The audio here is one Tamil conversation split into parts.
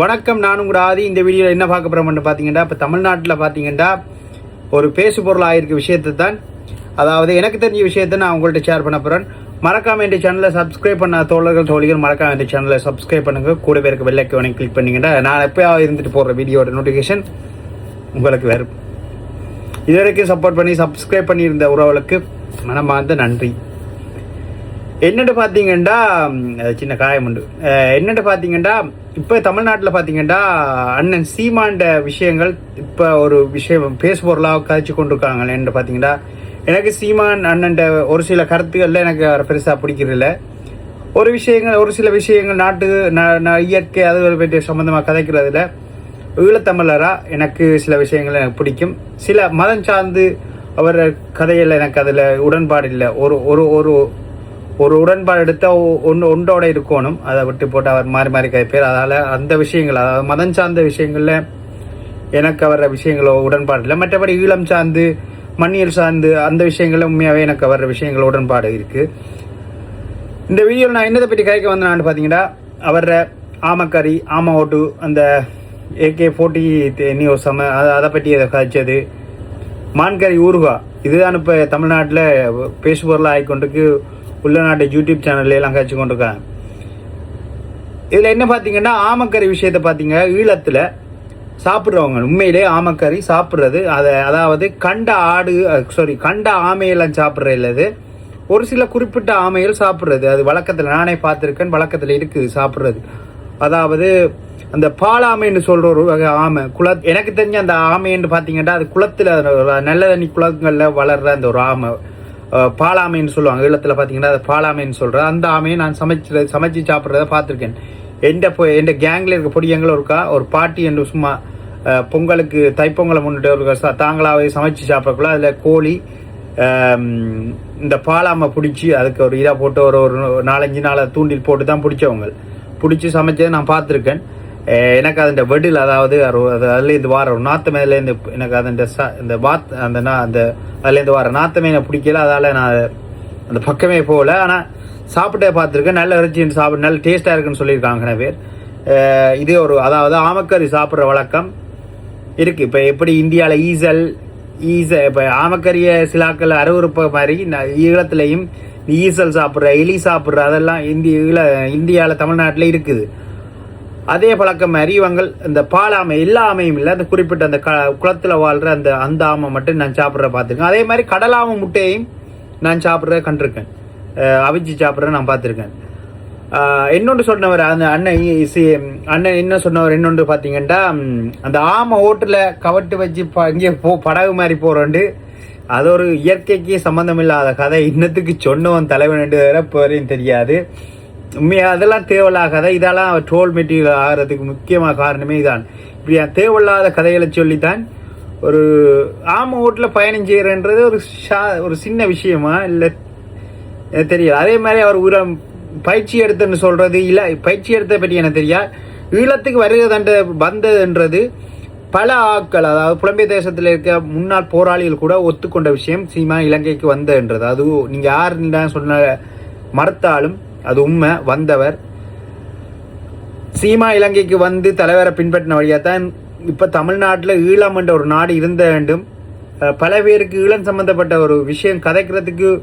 வணக்கம் நானும் கூட ஆதி. இந்த வீடியோவில் என்ன பார்க்க போகிறோம்னு பார்த்தீங்கன்னா இப்போ தமிழ்நாட்டில் பார்த்தீங்கன்னா ஒரு பேசு பொருள் ஆயிருக்க விஷயத்தை தான். அதாவது எனக்கு தெரிஞ்ச விஷயத்தை நான் உங்கள்கிட்ட ஷேர் பண்ண போகிறேன் மறக்காமல் என் சேனலை சப்ஸ்கிரைப் பண்ண தோழர்கள் தோழிகள் மறக்காம என் சேனலை சப்ஸ்கிரைப் பண்ணுங்கள் கூட பேருக்கு வெள்ளைக்கு உடனே கிளிக் பண்ணிங்கன்னா நான் எப்போயாவது இருந்துட்டு போடுற வீடியோட நோட்டிஃபிகேஷன் உங்களுக்கு வரும். இது வரைக்கும் சப்போர்ட் பண்ணி சப்ஸ்கிரைப் பண்ணியிருந்த உறவுகளுக்கு மனமார்ந்த நன்றி. என்னட்டு பார்த்தீங்கன்னா சின்ன காயம் உண்டு. அஹ், பார்த்தீங்கன்னா இப்போ தமிழ்நாட்டில் பார்த்தீங்கன்னா அண்ணன் சீமாண்ட விஷயங்கள் இப்போ ஒரு விஷயம் பேசுபொருளாக கழிச்சு கொண்டிருக்காங்க என்ன பார்த்தீங்கன்னா எனக்கு சீமான் அண்ணன்ட ஒரு சில கருத்துக்கள்ல எனக்கு அவரை பெருசாக பிடிக்கிறதில்ல. ஒரு விஷயங்கள் ஒரு சில விஷயங்கள் நாட்டு ந- ந- இயற்கை அது பற்றி சம்மந்தமாக கதைக்கிறதுல ஈழத்தமிழராக எனக்கு சில விஷயங்கள் எனக்கு பிடிக்கும். சில மதம் சார்ந்து அவர் கதையில் எனக்கு அதில் உடன்பாடு இல்லை. ஒரு ஒரு ஒரு ஒரு உடன்பாடு எடுத்தா ஒன்று ஒன்றோட இருக்கணும். அதை விட்டு போட்டு அவர் மாறி மாறி கைப்பேர் அதால் அந்த விஷயங்கள் அதாவது மதம் சார்ந்த விஷயங்களில் எனக்கு வர்ற விஷயங்களோ உடன்பாடு இல்லை. மற்றபடி ஈழம் சார்ந்து மண்ணியல் சார்ந்து அந்த விஷயங்களில் உண்மையாகவே எனக்கு வர்ற விஷயங்கள் உடன்பாடு இருக்குது இந்த வீடியோவில் நான் என்னதை பற்றி கதைக்க வந்தேன்னு பார்த்தீங்கன்னா அவர ஆமக்கறி ஆம ஓட்டு அந்த ஏகே ஃபோர்ட்டி நியூஸ் சம அதை அதை பற்றி அதை கதைச்சது. மான்கறி ஊறுகா இதுதான் இப்போ தமிழ்நாட்டில் பேசுபொருளாக ஆகிக்கொண்டுக்கு உள்நாட்டு யூடியூப் சேனல்ல எல்லாம் கழிச்சு கொண்டிருக்காங்க இதில் என்ன பார்த்தீங்கன்னா ஆமக்கறி விஷயத்தை பார்த்தீங்க ஈழத்தில் சாப்பிட்றவங்க. உண்மையிலே ஆமக்கறி சாப்பிட்றது அதை அதாவது கண்ட ஆடு சாரி கண்ட ஆமையெல்லாம் சாப்பிட்ற இல்லது ஒரு சில குறிப்பிட்ட ஆமைகள் சாப்பிட்றது. அது வழக்கத்தில் நானே பார்த்துருக்கேன் வழக்கத்தில் இருக்குது சாப்பிட்றது. அதாவது அந்த பாலாமைன்னு சொல்கிற ஒரு வகை ஆமை குள எனக்கு தெரிஞ்ச அந்த ஆமைன்னு பார்த்தீங்கன்னா அது குளத்தில் நல்ல தண்ணி குளங்களில் வளர்ற அந்த ஒரு ஆமை. பாலாமைன்னு சொல்லுவாங்க. ஈழத்தில் பார்த்தீங்கன்னா அது பாலாமைன்னு சொல்கிறேன் அந்த ஆமையை நான் சமைச்சு சமைச்சு சாப்பிட்றத பார்த்துருக்கேன். எந்த பொ- எந்த கேங்கில் இருக்க பொடியங்களும் இருக்கா? ஒரு பாட்டி என்று சும்மா பொங்கலுக்கு தைப்பொங்கலை முன்னிட்டு ஒரு தாங்களாகவே சமைச்சு சாப்பிடக்குள்ள அதில் கோழி இந்த பாலாமை பிடிச்சி அதுக்கு ஒரு இதாக போட்டு ஒரு ஒரு நாலஞ்சு நாளை தூண்டில் போட்டு தான் பிடிச்சவங்க. பிடிச்சி சமைச்சதை நான் பார்த்துருக்கேன். எனக்கு அதன் வெடில் அதாவது அதுலேருந்து வார ஒரு நாத்து எனக்கு அதன் ச- இந்த வாத் அந்த நான் அந்த அதுலேருந்து வார நாத்தமே எனக்கு பிடிக்கல அதால் நான் அந்த பக்கமே போகல ஆனால் சாப்பிட்டே பார்த்துருக்கேன் நல்ல இறைச்சின்னு சாப்பிட நல்ல டேஸ்ட்டாக இருக்குன்னு சொல்லியிருக்காங்க பேர் இது ஒரு அதாவது ஆமக்கறி சாப்பிட்ற வழக்கம் இருக்குது இப்போ எப்படி இந்தியாவில் ஈசல் ஈச இப்போ ஆமக்கரிய சிலாக்கள் அருவறுப்ப மாதிரி ந- ஈழத்துலையும் ஈசல் சாப்பிட்ற எலி சாப்பிட்ற அதெல்லாம் இந்திய இந்தியாவில் தமிழ்நாட்டில் இருக்குது அதே பழக்கம் அறிவங்கள் இந்த பாலாமை எல்லா ஆமையும் இல்லை. அந்த குறிப்பிட்ட அந்த க குளத்தில் வாழ்கிற அந்த அந்த ஆமை மட்டும் நான் சாப்பிட்ற பார்த்துருக்கேன். அதே மாதிரி கடலாமை முட்டையையும் நான் சாப்பிட்ற கண்டிருக்கேன். அவிச்சு சாப்பிட்ற நான் பார்த்துருக்கேன். இன்னொன்று சொன்னவர் அந்த அண்ணன் இ- சி- அண்ணன் என்ன சொன்னவர்? இன்னொன்று பார்த்தீங்கன்னா அந்த ஆமை ஓட்டில் கவட்டு வச்சு ப- இங்கே போ படகு மாதிரி போகிறோண்டு அது ஒரு இயற்கைக்கு சம்மந்தம் இல்லாத கதை. இன்னத்துக்கு சொன்னவன் தலைவன் என்று வேற இப்போ வரையும் தெரியாது. உண்மையாக அதெல்லாம் தேவையில்லாத இதெல்லாம் ட்ரோல் மெட்டீரியல் ஆகிறதுக்கு முக்கியமான காரணமே இதான். இப்படி தேவையில்லாத கதைகளை சொல்லித்தான் ஒரு ஆம ஓட்டில் பயணம் செய்கிறன்றது ஒரு ஷா ஒரு சின்ன விஷயமா? இல்லை தெரியல. அதே மாதிரி அவர் உர பயிற்சி எடுத்துன்னு சொல்கிறது இல்லை பயிற்சி எடுத்த பற்றி எனக்கு தெரியா ஈழத்துக்கு வருகிறதன்ற வந்ததுன்றது பல ஆட்கள் அதாவது புலம்பெயர் தேசத்தில் இருக்க முன்னாள் போராளிகள் கூட ஒத்துக்கொண்ட விஷயம் சீமா இலங்கைக்கு வந்ததுன்றது. அதுவும் நீங்கள் யாருன்னு சொன்ன மறுத்தாலும் அது உண்மை. வந்தவர். சீமா இலங்கைக்கு வந்து தலைவரை பின்பற்றின வழியாக தான் இப்போ தமிழ்நாட்டில் ஈழம் என்ற ஒரு நாடு இருந்த வேண்டும். பல பேருக்கு ஈழம் சம்பந்தப்பட்ட ஒரு விஷயம் கதைக்கிறதுக்கு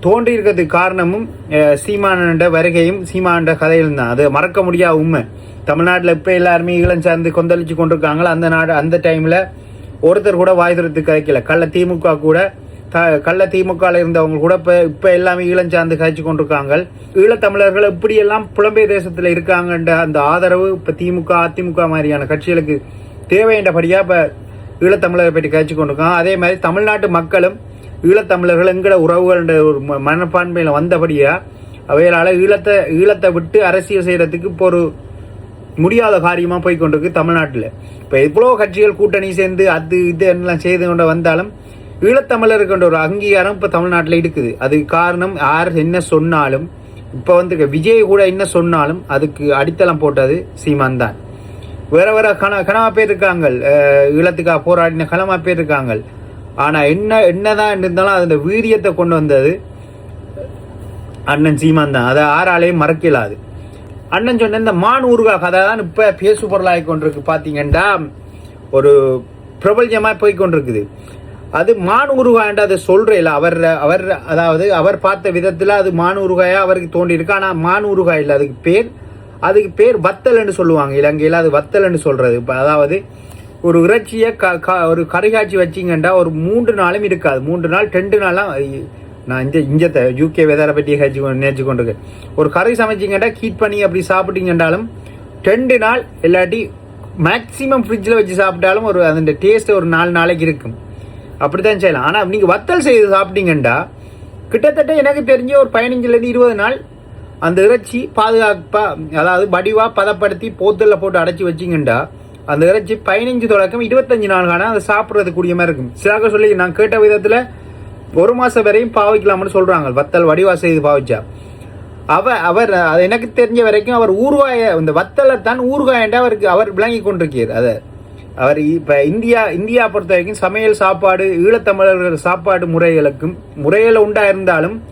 தோன்றி இருக்கிறதுக்கு காரணமும் அஹ் சீமானண்ட வருகையும் சீமானண்ட கதையிலும் தான். அது மறக்க முடியாத உண்மை. தமிழ்நாட்டில் இப்போ எல்லாருமே ஈழம் சார்ந்து கொந்தளிச்சு கொண்டிருக்காங்களோ? அந்த நாடு அந்த டைமில் ஒருத்தர் கூட வாய் திறத்து கதைக்கல. கள்ள திமுக கூட த கள்ள திமுகவில் இருந்தவங்க கூட இப்போ இப்போ எல்லாமே ஈழம் சார்ந்து கதைச்சு கொண்டிருக்காங்க ஈழத்தமிழர்கள் இப்படியெல்லாம் புலம்பெயர் தேசத்தில் இருக்காங்கன்ற அந்த ஆதரவு இப்போ திமுக அதிமுக மாதிரியான கட்சிகளுக்கு தேவைன்றபடியாக இப்போ ஈழத்தமிழரை பற்றி கதைச்சு கொண்டிருக்காங்க. அதே மாதிரி தமிழ்நாட்டு மக்களும் ஈழத்தமிழர்கள் எங்கட உறவுகள்ன்ற ஒரு மனப்பான்மையில் வந்தபடியாக அவைகளால் ஈழத்தை ஈழத்தை விட்டு அரசியல் செய்கிறதுக்கு இப்போ ஒரு முடியாத காரியமாக போய் கொண்டிருக்கு தமிழ்நாட்டில். இப்போ எவ்வளோ கட்சிகள் கூட்டணி சேர்ந்து அது இது எல்லாம் செய்து கொண்டு வந்தாலும் ஈழத்தமிழருக்குன்ற ஒரு அங்கீகாரம் இப்போ தமிழ்நாட்டில் இருக்குது. அதுக்கு காரணம் யார் என்ன சொன்னாலும் இப்போ வந்து விஜய் கூட என்ன சொன்னாலும் அதுக்கு அடித்தளம் போட்டது சீமான் தான். வேற வேற கண கனவா பேர் இருக்காங்க. ஈழத்துக்காக போராடின கனவா பேர் இருக்காங்க. ஆனால் என்ன என்னதான் இருந்தாலும் அந்த வீரியத்தை கொண்டு வந்தது அண்ணன் சீமான் தான். அதை ஆறாலையும் மறக்கலாது அண்ணன் சொன்ன இந்த மான் ஊருகா கதை தான் இப்போ பேசு பொருளாகி கொண்டிருக்கு. பார்த்தீங்கன்னா ஒரு பிரபல்யமாக போய் கொண்டிருக்குது. அது மான் உருகாண்டு அதை சொல்றேல அவர் அவர் அதாவது அவர் பார்த்த விதத்தில் அது மான் உருகாயா அவருக்கு தோண்டியிருக்கு ஆனால் மான் உருகாய் இல்லை அதுக்கு பேர் அதுக்கு பேர் வத்தல்னு சொல்லுவாங்க. இலங்கையில் அது வத்தல்னு சொல்றது. இப்போ அதாவது ஒரு இறைச்சியை க க- ஒரு கறி வச்சிங்கண்டா ஒரு மூன்று நாளும் இருக்காது. மூன்று நாள் ரெண்டு நாளாம் நான் இந்த இஞ்சத்தை யூகே வெதரை பற்றி காய்ச்சி நினைச்சு கொண்டு ஒரு கறி சமைச்சிங்கண்டா ஹீட் பண்ணி அப்படி சாப்பிட்டீங்கன்றாலும் ரெண்டு நாள் இல்லாட்டி மேக்ஸிமம் ஃப்ரிட்ஜில் வச்சு சாப்பிட்டாலும் ஒரு அதோட டேஸ்ட் ஒரு நாலு நாளைக்கு இருக்கும். அப்படித்தான் செய்யலாம். ஆனால் நீங்கள் வத்தல் செய்து சாப்பிட்டீங்கண்டா கிட்டத்தட்ட எனக்கு தெரிஞ்ச ஒரு பதினஞ்சுலேருந்து இருபது நாள் அந்த இறைச்சி பாதுகாப்பாக அதாவது வடிவாக பதப்படுத்தி போத்தலில் போட்டு அடைச்சி வச்சிங்கண்டா அந்த இறைச்சி பதினஞ்சு தொடக்கம் இருபத்தஞ்சு நாள் அதை சாப்பிட்றது கூடிய மாதிரி இருக்கும். சிலாக சொல்லி நான் கேட்ட விதத்தில் ஒரு மாதம் வரையும் பாவிக்கலாம்னு சொல்கிறாங்க வத்தல் வடிவா செய்து பாவிச்சா. அவ அவர் அது எனக்கு தெரிஞ்ச வரைக்கும் அவர் ஊறுகாய இந்த வத்தலை தான் ஊர்காயண்டா அவருக்கு அவர் விளங்கி கொண்டிருக்கிறார். அதை அவர் இப்போ இந்தியா இந்தியா பொறுத்த வரைக்கும் சமையல் சாப்பாடு ஈழத்தமிழர்கள் சாப்பாடு முறைகளுக்கும் முறையில் உண்டாக இருந்தாலும்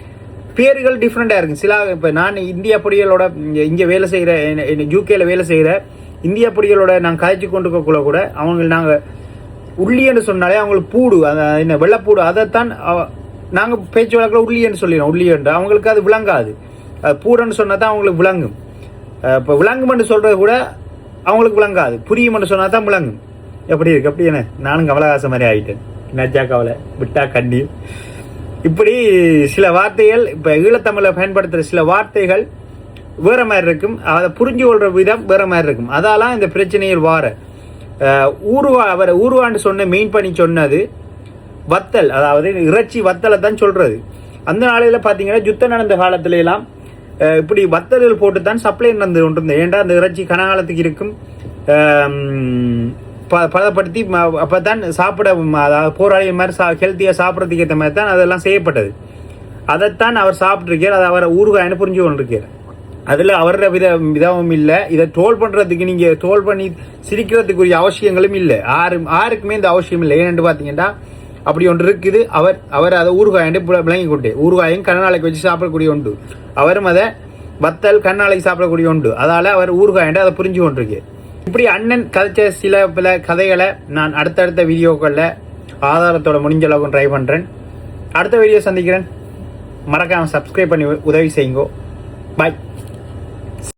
பேர்கள் டிஃப்ரெண்ட்டாக இருக்கும் சில இப்போ நான் இந்தியா பொடிகளோட இங்கே இங்கே வேலை செய்கிற யூகேல வேலை செய்கிற இந்திய பொடிகளோட நாங்கள் கதைச்சி கொண்டு இருக்கக்குள்ள கூட அவங்க நாங்கள் உள்ளின்னு சொன்னாலே அவங்களுக்கு பூடு அந்த என்ன வெள்ளப்பூடு அதைத்தான் நாங்கள் பேச்சு வழக்கில் உள்ளின்னு சொல்லிடுறோம் உள்ளியன்று அவங்களுக்கு அது விளங்காது. அது பூடன்னு சொன்னால் தான் அவங்களுக்கு விளங்கும். இப்போ இப்ப விளங்குமென்று கூட அவங்களுக்கு விளங்காது. புரியுமென்று சொன்னா தான் விளங்கும். எப்படி இருக்கு? அப்படி என்ன? நானும் கமலஹாசன் மாதிரி ஆகிட்டேன் நஜா கவலை. விட்டா கண்ணீர். இப்படி சில வார்த்தைகள் இப்போ ஈழத்தமிழில் பயன்படுத்துகிற சில வார்த்தைகள் வேற மாதிரி இருக்கும். அதை புரிஞ்சு கொள்கிற விதம் வேற மாதிரி இருக்கும். அதாலாம் இந்த பிரச்சனையில் வார. ஊர்வா அவர் ஊர்வான்னு சொன்ன மெயின் பண்ணி சொன்னது வத்தல். அதாவது இறைச்சி வத்தலை தான் சொல்கிறது அந்த நாளையில் பார்த்தீங்கன்னா யுத்தம் நடந்த காலத்துல எல்லாம் இப்படி வத்தல்கள் போட்டு தான் சப்ளை நடந்து கொண்டிருந்தது. ஏண்டா அந்த இறைச்சி கனகாலத்துக்கு இருக்கும்? ப- பதப்படுத்தி ம- அப்பதான் சாப்பிட அதாவது போராளி மாதிரி சா ஹெல்த்தியாக சாப்பிட்றதுக்கு ஏற்ற மாதிரி தான் அதெல்லாம் செய்யப்பட்டது. அதைத்தான் அவர் சாப்பிட்ருக்கார் அதை அவரை ஊறுகாய்னு புரிஞ்சு கொண்டிருக்கார். அதில் அவரோட வித விதமும் இல்லை. இதை ட்ரோல் பண்ணுறதுக்கு நீங்கள் ட்ரோல் பண்ணி சிரிக்கிறதுக்குரிய அவசியங்களும் இல்லை. ஆறு யாருக்குமே இந்த அவசியம் இல்லை. ஏன்னு பார்த்தீங்கன்னா அப்படி ஒன்று இருக்குது. அவர் அவர் அதை ஊறுகாயண்டு விளங்கி கொண்டு. ஊறுகாயும் கண்ணாலைக்கு வச்சு சாப்பிடக்கூடிய உண்டு. அவரும் அதை வத்தல் கண்ணாலைக்கு சாப்பிடக்கூடிய உண்டு. அதால் அவர் ஊறுகாயண்டு அதை புரிஞ்சு கொண்டிருக்கு இப்படி அண்ணன் கதைச்ச சில பல கதைகளை நான் அடுத்தடுத்த வீடியோக்களில் ஆதாரத்தோட முடிஞ்ச அளவுக்கு ட்ரை பண்ணுறேன் அடுத்த வீடியோ சந்திக்கிறேன். மறக்காமல் சப்ஸ்கிரைப் பண்ணி உதவி செய்யுங்கோ. பாய்